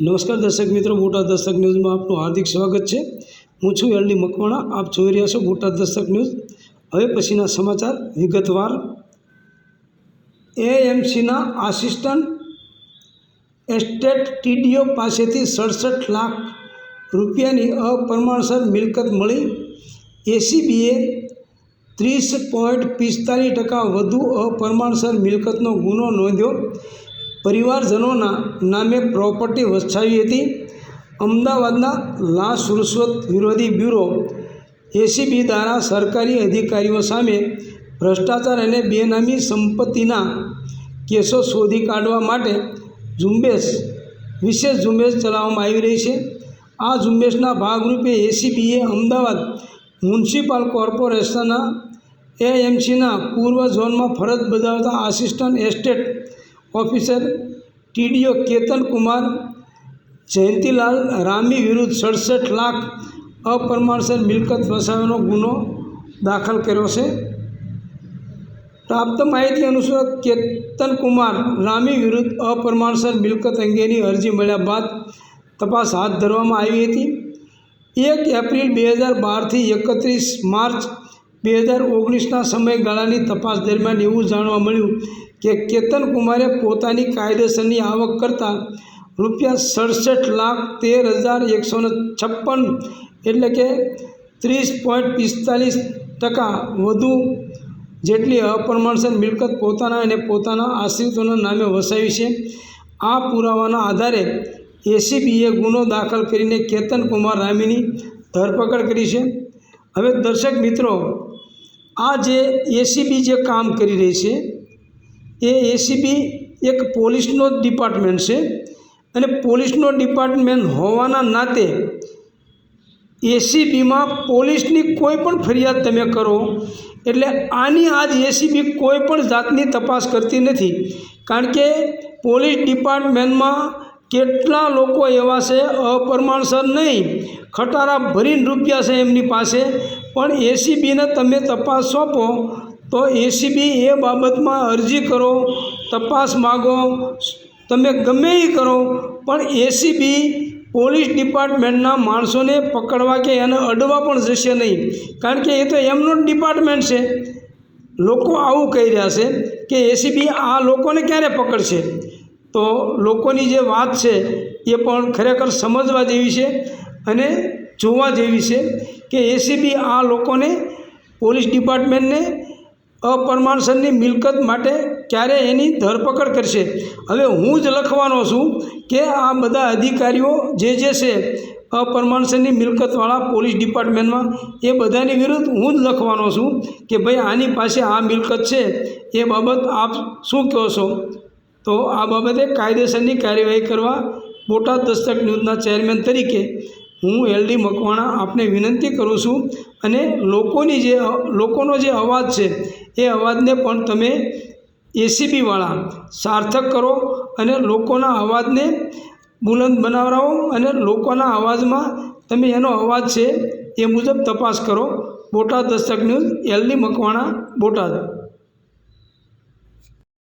નમસ્કાર દર્શક મિત્રો બોટાદ દર્શક ન્યૂઝમાં આપનું હાર્દિક સ્વાગત છે. હું છું એલડી મકવાણા, આપ જોઈ રહ્યા છો બોટાદ દર્શક ન્યૂઝ. હવે પછીના સમાચાર વિગતવાર. એએમસીના આસિસ્ટન્ટ એસ્ટેટ ટીડીઓ પાસેથી સડસઠ લાખ રૂપિયાની અપ્રમાણસર મિલકત મળી. એસીબીએ ત્રીસ પોઈન્ટ પિસ્તાલીસ ટકા વધુ અપ્રમાણસર મિલકતનો ગુનો નોંધ્યો. પરિવારજનોના નામે પ્રોપર્ટી વસાવી હતી. અમદાવાદના લાશ રૂશ્વત વિરોધી બ્યુરો એસીબી દ્વારા સરકારી અધિકારીઓ સામે ભ્રષ્ટાચાર અને બેનામી સંપત્તિના કેસો શોધી કાઢવા માટે ઝુંબેશ, વિશેષ ઝુંબેશ ચલાવવામાં આવી રહી છે. આ ઝુંબેશના ભાગરૂપે એસીબીએ અમદાવાદ મ્યુનિસિપલ કોર્પોરેશનના એએમસીના પૂર્વ ઝોનમાં ફરજ બજાવતા assistant estate officer TDO Ketan Kumar, Jayantilal Rami વિરુદ્ધ સડસઠ લાખ અપ્રમાણસર મિલકત ફસાવાનો ગુનો દાખલ કર્યો છે. પ્રાપ્ત માહિતી અનુસાર કેતન કુમાર રામી વિરુદ્ધ અપ્રમાણસર મિલકત અંગેની અરજી મળ્યા બાદ તપાસ હાથ ધરવામાં આવી હતી. એક એપ્રિલ બે હજાર બારથી એકત્રીસ માર્ચ બે હજાર ઓગણીસના સમયગાળાની તપાસ દરમિયાન એવું જાણવા મળ્યું કે કેતન કુમારે પોતાની કાયદેસરની આવક કરતાં રૂપિયા સડસઠ લાખ તેર હજાર એકસો છપ્પન એટલે કે ત્રીસ પોઈન્ટ પિસ્તાલીસ ટકા વધુ જેટલી અપ્રમાણસર મિલકત પોતાના અને પોતાના આશ્રિતોના નામે વસાવી છે. આ પુરાવાના આધારે એસીબીએ ગુનો દાખલ કરીને કેતન કુમાર રામીની ધરપકડ કરી છે. હવે દર્શક મિત્રો, આ જે એસીબી જે કામ કરી રહી છે એ એસીબી એક પોલીસનો જ ડિપાર્ટમેન્ટ છે અને પોલીસનો ડિપાર્ટમેન્ટ હોવાના નાતે એસીબીમાં પોલીસની કોઈ પણ ફરિયાદ તમે કરો એટલે આની આજ એસીબી કોઈ પણ જાતની તપાસ કરતી નથી. કારણ કે પોલીસ ડિપાર્ટમેન્ટમાં કેટલા લોકો એવા છે અપ્રમાણસર નહીં, ખટારા ભરીને રૂપિયા છે એમની પાસે. પણ એસીબીને તમે તપાસ સોંપો તો એસીબી એ બાબતમાં અરજી કરો, તપાસ માગો, તમે ગમે એ કરો, પણ એસીબી પોલીસ ડિપાર્ટમેન્ટના માણસોને પકડવા કે એને અડવા પણ જશે નહીં. કારણ કે એ તો એમનું જ ડિપાર્ટમેન્ટ છે. લોકો આવું કહી રહ્યા છે કે એસીબી આ લોકોને ક્યારે પકડશે? તો લોકોની જે વાત છે એ પણ ખરેખર સમજવા જેવી છે અને જોવા જેવી છે કે એસીબી આ લોકોને પોલીસ ડિપાર્ટમેન્ટને અપ્રમાણસરની મિલકત માટે ક્યારે એની ધરપકડ કરશે? હવે હું જ લખવાનો છું કે આ બધા અધિકારીઓ જે જે છે અપ્રમાણસરની મિલકતવાળા પોલીસ ડિપાર્ટમેન્ટમાં, એ બધાની વિરુદ્ધ હું જ લખવાનો છું કે ભાઈ, આની પાસે આ મિલકત છે. એ બાબત આપ શું કહો છો? તો આ બાબતે કાયદેસરની કાર્યવાહી કરવા બોટાદ દસ્તક ન્યૂઝના ચેરમેન તરીકે હું એલડી મકવાણા આપને વિનંતી કરું છું અને લોકોની જે લોકોનો જે અવાજ છે એ અવાજને પણ તમે એસીપીવાળા સાર્થક કરો અને લોકોના અવાજને બુલંદ બનાવરાવો અને લોકોના અવાજમાં તમે એનો અવાજ છે એ મુજબ તપાસ કરો. Botad Dastak news, L D Makwana, Botad.